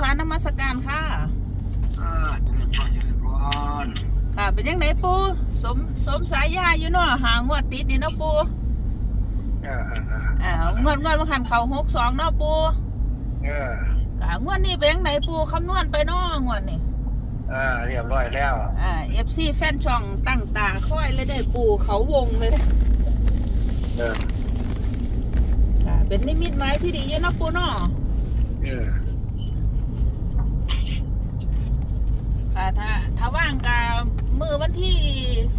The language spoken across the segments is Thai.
ค้านมัสการค่ะอ่าเจริญพรเจริญพรค่ะ เป็นยังไงปูสมสมสายยาอยู่เนาะหางวดติดนี่เนาะปูเออเออเอออ่างวดงวดมาหันเขาหกสองเนาะปูเออค่ะ งวดนี้เป็นยังไงปูคำนวณไปเนาะงวดนี้เออเรียบร้อยแล้วอ่าเอฟซีแฟนช่องตั้งตาค่อยเลยได้ปูเขาวงเลยนะเออค่ะเป็นนิมิตหมายที่ดีอยู่เนาะปูเนาะ เออ ค่ะถ้าถ้าว่างกับมือวันที่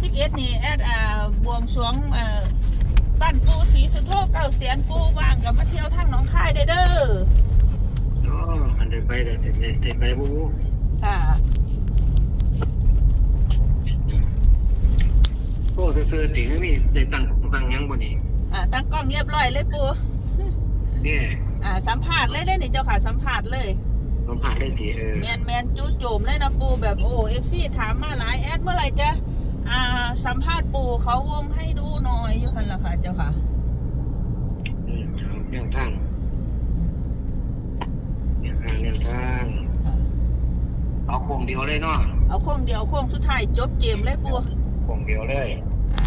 สิบเอ็ดนี่แอดอ่าบวงสรวงเอ่อบ้านปูสีสุโธเก้าเสียนปูว่างกับมาเที่ยวทางหนองคายได้เด้อโอ้มันได้ไปได้ได้ได้ไปบูค่ะโอ้เสื้อติ่งนี่ได้ตั้งตั้งยังบ่นี่อ่าตั้งกล้องเรียบร้อยเลยปูเนี่ยอ่าสัมผัสเลยได้นี่เจ้าค่ะสัมผัสเลย สัมผัสได้สิเออแมนแมนจูโจมเลยนะปูแบบโอ้เอฟซีถามมาหลายแอดเมื่อไหร่จะอ่าสัมภาษณ์ปูเขาวงให้ดูหน่อยอยู่คันละค่ะเจ้าค่ะอืมเอาเรื่องทางเรื่องทางเรื่องทางค่ะ เอาโค้งเดียวเลยเนาะเอาโค้งเดียวโค้งสุดท้ายจบเกมเลยปูโค้งเดียวเลยอ่า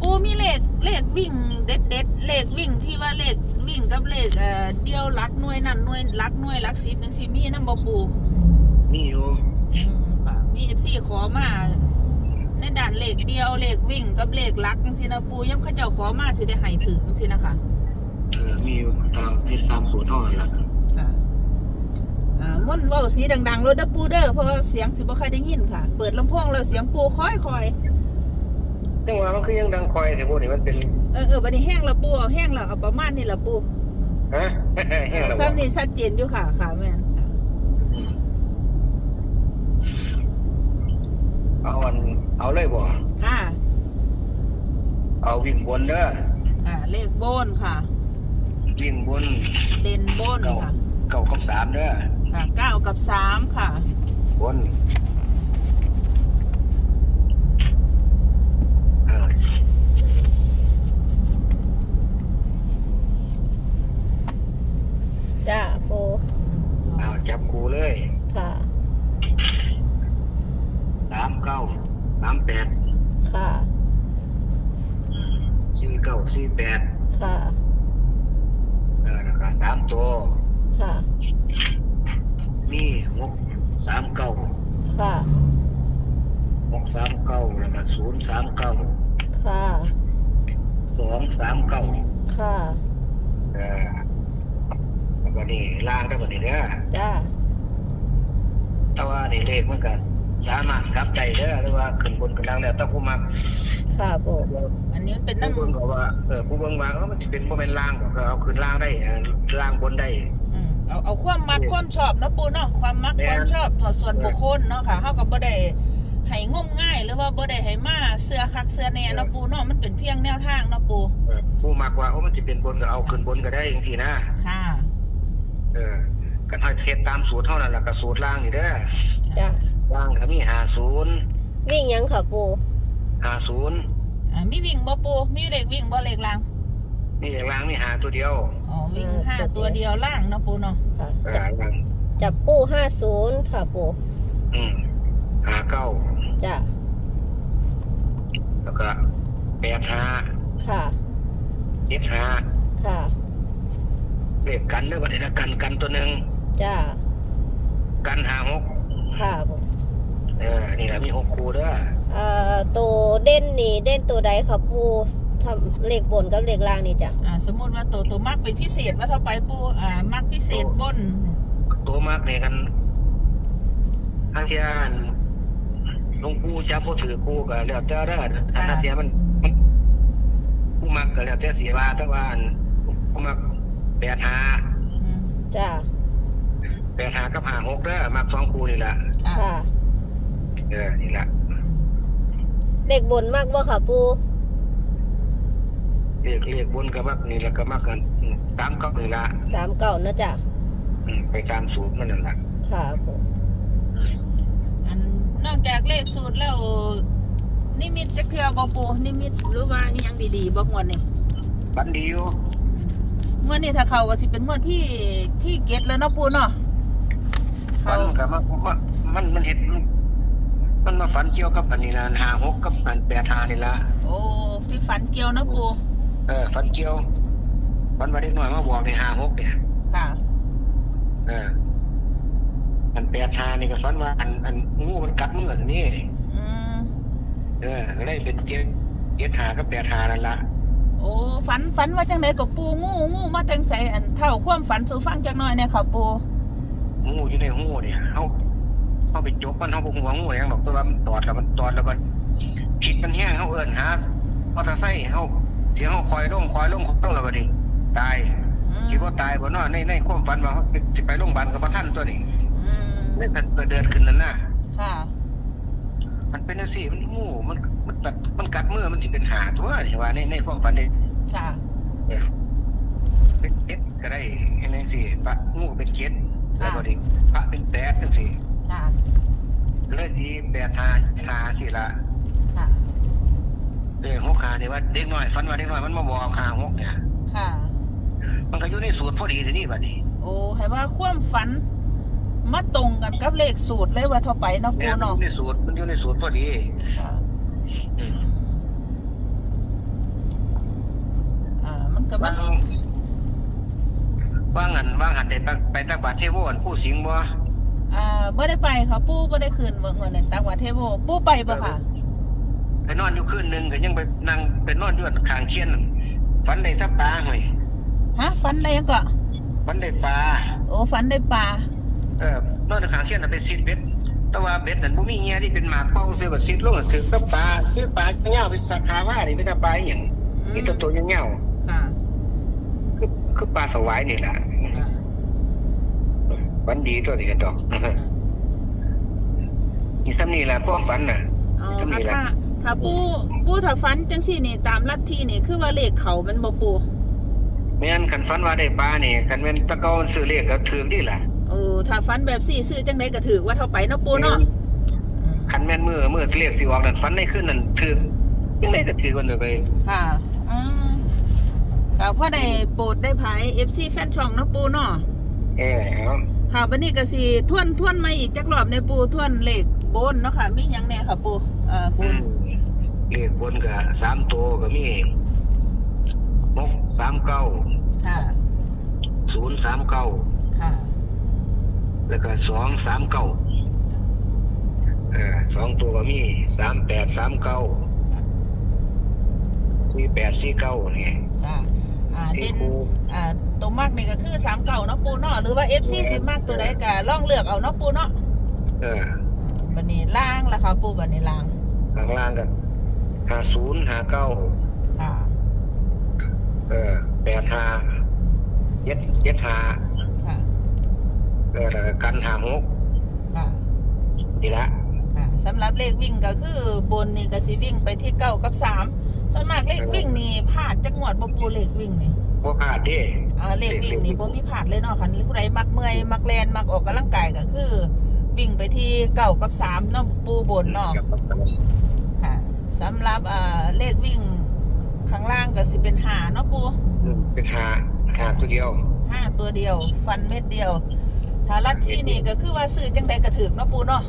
ปูมีเลขเลขวิ่งเด็ดเด็ดๆเลขวิ่งที่ว่าเลข วิ่งกับเลขเอ่อเดียวรักหน่วยนั่นหน่วยรักหน่วยรักสิบหนึ่งสิมีนั่นบ่ปูมีอยู่อืมค่ะมีเอฟซีขอมา ในด่านเลขเดียวเลขวิ่งกับเลขรักสินะปูย่ำเข้าเจ้าขอมาสิได้ให้ถึงสินะคะเออมีอยู่ตามที่ตามสูตรเท่านั้นล่ะค่ะอ่าม่วนเว้าสีดังๆรถดับปูเด้อเพราะว่าเสียงสิบ่ค่อยได้ยินค่ะ เปิดลำโพงแล้วเสียงปูค่อยๆ จังหวะมันคือยังดังคอยสิบ่นี่มันเป็น เออเออบัดนี้แห้งและปูเอาแห้งและเอาประมาณนี้ละปูฮะแห้งแล้วบ่ซ้ำนี่ชัดเจนอยู่ค่ะค่ะแม่นค่ะอืมเอาอันเอาเลยบ่ค่ะ เอาวิ่งบนเด้ออ่าเลขโบนค่ะ วิ่งบน เด่นโบนเก้าค่ะเก้ากับสามเด้อค่ะเก้ากับสามค่ะ บนเออ จ้าปูเอาจับกูเลยค่ะ สามเก้าสามแปดค่ะ สี่เก้าสี่แปดค่ะ เออแล้วก็สามตัว ค่ะ มีหกสามเก้าค่ะ หกสามเก้าแล้วก็ศูนย์สามเก้าค่ะ สองสามเก้าค่ะ เออแล้ วก็นี่ล่างได้บ่นี่เด้อจ้าแต่ว่านี่เลขมันก็สามารถกลับใจเด้อหรือว่าขึ้นบนขึ้นล่างแล้วแต่ผู้มักค่ะปูอันนี้มันเป็นผู้น้ำเบิ่งก็ว่าเออผู้เบิ่งว่าเออมันสิเป็นบ่แม่นล่างก็เอาขึ้นล่างได้เออล่างบนได้ อืมเอาเอาความมักความชอบเนาะปูเนาะความมักแม่น ความชอบต่อส่วนบุคคลเนาะค่ะเฮาก็บ่ได้ให้งมง่าย หรือว่าบ่ได้ให้มาเสื้อคักเสื้อแหน่เนาะปูเนาะมันเป็นเพียงแนวทางเนาะปูเออผู้มักว่าโอ้มันสิเป็นบนก็เอาขึ้นบนก็ได้จังซี่นะ ค่ะ เออก็ให้เทศตามสูตรเท่านั้นล่ะก็สูตรล่างนี่เด้อจ้าล่างก็มี50 วิ่งยังค่ะปู50อ่ามีวิ่งบ่ปูมีเลขวิ่งบ่เลขล่างมีอย่างล่างมีหาตัวเดียวอ๋อวิ่งห้าตัวเดียวล่างเนาะปูเนาะค่ะเออจับล่างจับคู่ห้าศูนย์ค่ะปูอืมหาเก้าจ้าแล้วก็แปดห้าค่ะเจ็ดห้าค่ะ เลขกันเด้อบัดนี้นะกันกันตัวหนึ่งจ้า กันหาหกค่ะปูเออนี่แหละมีหกคู่เด้อเอ่อตัวเด่นนี่เด่นตัวใดค่ะปูทำเลขบนกับเลขล่างนี่จ้ะอ่าสมมุติว่าตัวตัวมักเป็นพิเศษว่าเท่าไปปูอ่ามักพิเศษบนตัวมากเนี่ยกันทางเทียนหลวงปู่จับผู้ถือคู่ก็แล้วแต่เด้อทางเทียมันมันผู้มักก็แล้วแต่สีบาแต่ว่าอันผู้มัก แปดหาอืมจ้าแปดหากับหาหกเด้อมักสองคู่นี่แหละค่ะค่ะ เออนี่แหละเลขบนมากบ่ค่ะปูเรียกเรียกบนกับมักนี่แล้วก็มักกันอืมสามกับนี่ละสามเก้านะจ้ะอืมไปตามสูตรมันนั่นแหละค่ะปูอันนอกจากเลขสูตรแล้วนิมิตจะเคลือบ่ปูนิมิตหรือว่าอิหยังดีๆบ่งวนนี่บันดีอยู่ องวดนี้ถ้าเขาก็สิเป็นงวดที่ที่เก็ตแล้วเนาะปูเนาะฝัเขานกับมันมันมันเห็นมันมันมาฝันเกี่ยวกับอันนี้ละหาหกกับอันแปดหานี่ละโอ้ที่ฝันเกี่ยวเนาะปูเออฝันเกี่ยวฝันว่าเด็กน้อยมาบอกในหาหกเนี่ยค่ะ เอออันแปดหานี่ก็ฝันว่าอันอันงูมันกัดมือสินี่อืมเออก็เลยเป็นเจ็ดเจ็ดหากับแปดหานั่นละ โอ้ฝันฝันว่าจังไดกับปูงูงูมาจังใจอันเท่าความฝันสู่ฟังจักหน่อยเนี่ยค่ะปูงูอยู่ในหูเนี่ยเขาเขาไปจกมันเขาบอกหัวงูอย่างหรอกตัวว่ามันตอดแล้วมันตอดแล้วมันผิดมันแห้งเขาเอินหามอเตอร์ไซค์เขาเสียงเขาคอยลงคอยลงคอยลงแล้วบัดนี้ตายอืมคิดว่าตายบ่เนาะในในความฝันว่าเขาสิไปโรงพยาบาลกับพระท่านตัวนี้อืมในพันตัวเดินขึ้นนั่นน่ะค่ะ มันเป็นจังซี่มันงูมันมันตัดมันกัดมือมันสิเป็นหาตัวนี่ว่าในในความฝันนี่ค่ะเออเป็นเจ็ดก็ได้เห็นจังซี่ปะงูเป็นเจ็ดแล้วบ่ดิพระเป็นแปดจังซี่ค่ะเลยดีแปดหาหาสิละค่ะเด้หกหานี่ว่าเด็กน้อยฝันว่าเด็กน้อยมันมาบอกหาหกเนี่ย ค่ะ มันก็อยู่ในสูตรพอดีทีนี้บัดนี้ โอ้ให้ว่าความฝัน มาตรงกันกับเลขสูตรเลยว่าเท่าไปเนาะแม่ปูนมันอเนาะยู่ในสูตรมันอยู่ในสูตรพอดีค่ะอืมอ่า มันก็มัว่านงว่างหันว่างหันได้ไปไปตักบาตรเทโวอันผู้สิงห์บ่อ่าบ่ได้ไปค่ะปูบ่ได้คืนเมืองวันนี้ตักวัดเทโวปูไปบ่ค่ะ ไปนอนอยู่คืนหนึงก็ยังไปนั่งไปนอนอยู่ข้างเคียนนั่นฝันได้ทับปลาห่วยฮะฝันได้ยังก็ฝันได้ปลาโอ้ฝันได้ปลา เออนอนอยู่ข้างเคียนน่ะไปซิดเบ็ดแต่ว่าเบ็ดนั่นบ่มีเงี้ยที่เป็นหมากเป้าซื้อบัดซิดลงน่ะถือกับปลาคือปลาเงาเป็นสาขาว่านี่ไม่ได้ปลาอีหยังมีตัวตัวเงาค่ะๆคือคือปลาสวายนี่ล่ะค่ะฝันดีตัวนี้กันดอกนี่ซ้ำนี่ล่ะพวกฝันน่ะอ๋อก็มีค่ะแหละถ้าถ้าปูปูถ้าฝันจังซี่นี่ตามลัทธินี่คือว่าเลขเขามันบ่ปูแม่นคันฝันว่าได้ปลานี่คันแม่นตะเกาซื้อเลขก็ถือดีล่ะเออ ถ้าฝันแบบสี่ซื้อจังไดก็ถือว่าเท่าไปเนาะปูเนาะคันแม่นมือมือเลขสิออกนั่นฝันในคืนนั่นถือยังไงก็ถือกันเลยค่ะอืมค่ะพ่อได้โปรดได้ภาย FC แฟนช่องเนาะปูเนาะเออเอาค่ะวันนี้ก็สิทวนทวนมาอีกจักรอบในปูทวนเลขบนเนาะค่ะมีหยังแน่ค่ะปูเอ่อบุญเลขบนก็สามตัวก็มีหกสามเก้าค่ะศูนย์สามเก้าค่ะ แล้วก็สองสามเก้าเออสองตัวก็มีสามแปดสามเก้าสี่แปดสี่เก้านี่ค่ะอ่าที่เด่นครูอ่าตัวมากนี่ก็คือสามเก่าเนาะปูเนาะหรือว่า FC สิมากตัวใดก็ลองเลือกเอาเนาะปูเนาะเออบันนี้ล่างละค่ะปูบันนี้ล่างข้างล่างกันห้าศูนย์ห้าเก้าค่ะเออแปดห้าเจ็ดเจ็ดห้าค่ะ เออแล้วก็กันห้าหกค่ะ นี่ละค่ะสำหรับเลขวิ่งก็คือบนนี่ก็สิวิ่งไปที่เก้ากับสามส่วนมากเลขวิ่งนี่พลาดจักงวดบ่ปูเลขวิ่งนี่พวกพลาดเดิอ่าเลขวิ่งนี่บ่มีพลาดเลยเนาะคันผู้ใดมักเมื่อยมักแลนมักออกกำลังกายก็คือ วิ่งไปที่เก้ากับสามเนาะปูบนเนาะค่ะสำหรับอ่าเลขวิ่งข้างล่างก็สิเป็นหาเนาะปูอืมเป็นหาหาตัวเดียวห้าตัวเดียว ฟันเม็ดเดียว ถ้าลัดที่นี่ก็คือว่าซื้อจังใดกระถือเนาะปูเนาะ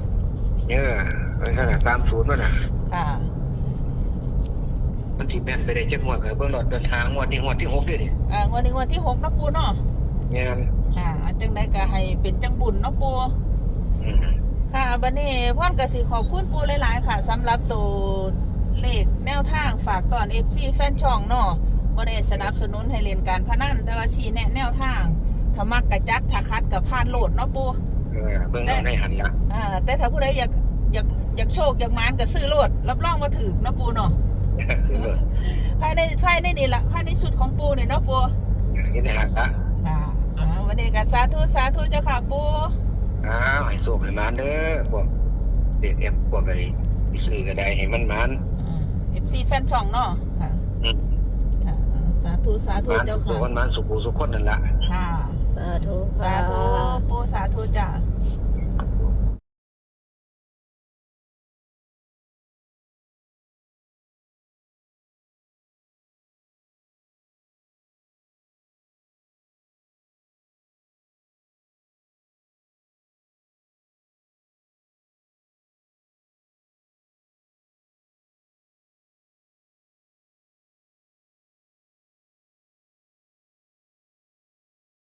เออมันขนาดตามศูนย์มันน่ะ ค่ะ มันที่แม่นไปได้จักงวดกับเบิ่งรถเดินทางงวดนี้งวดที่หกเด้นี่อ่างวดนี้งวดที่หกเนาะปูเนาะแม่นค่ะจังใดก็ให้เป็นจังบุญเนาะปูอืมค่ะบัดนี้พ่อนก็สิขอบคุณปูหลาย ๆ ค่ะสำหรับตัวเลขแนวทางฝากตอน FC แฟนช่องเนาะบ่ได้สนับสนุนให้เล่นการพนันแต่ว่าชี้แนะแนวทาง ถ้ามักกะจัดถ้าคัดก็พลาดโหลดเนาะปูเออเบิ่งเอาในหันละอ่าแต่ถ้าผู้ใดอยากอยากอยากโชคอยากหมานก็ซื้อโหลดรับรองว่าถือเนาะปูเนาะซื้อเลยภายในภายในนี่ละภายในชุดของปูนี่เนาะปูเห็นในหันละค่ะอ่าวันนี้ก็สาธุสาธุเจ้าค่ะปูอ้าวให้โชคให้มานเด้อพวกเด็กเอฟพวกไอ้ที่ซื้อก็ได้ให้มันมานเอฟซีแฟนช่องเนาะค่ะอืมค่ะ สาธุสาธุมานเจ้าสุขค่ะ คนมานสุขผู้สุขคนนั่นล่ะค่ะ สาธุสาค่ะธุปูสาธุจ้ะ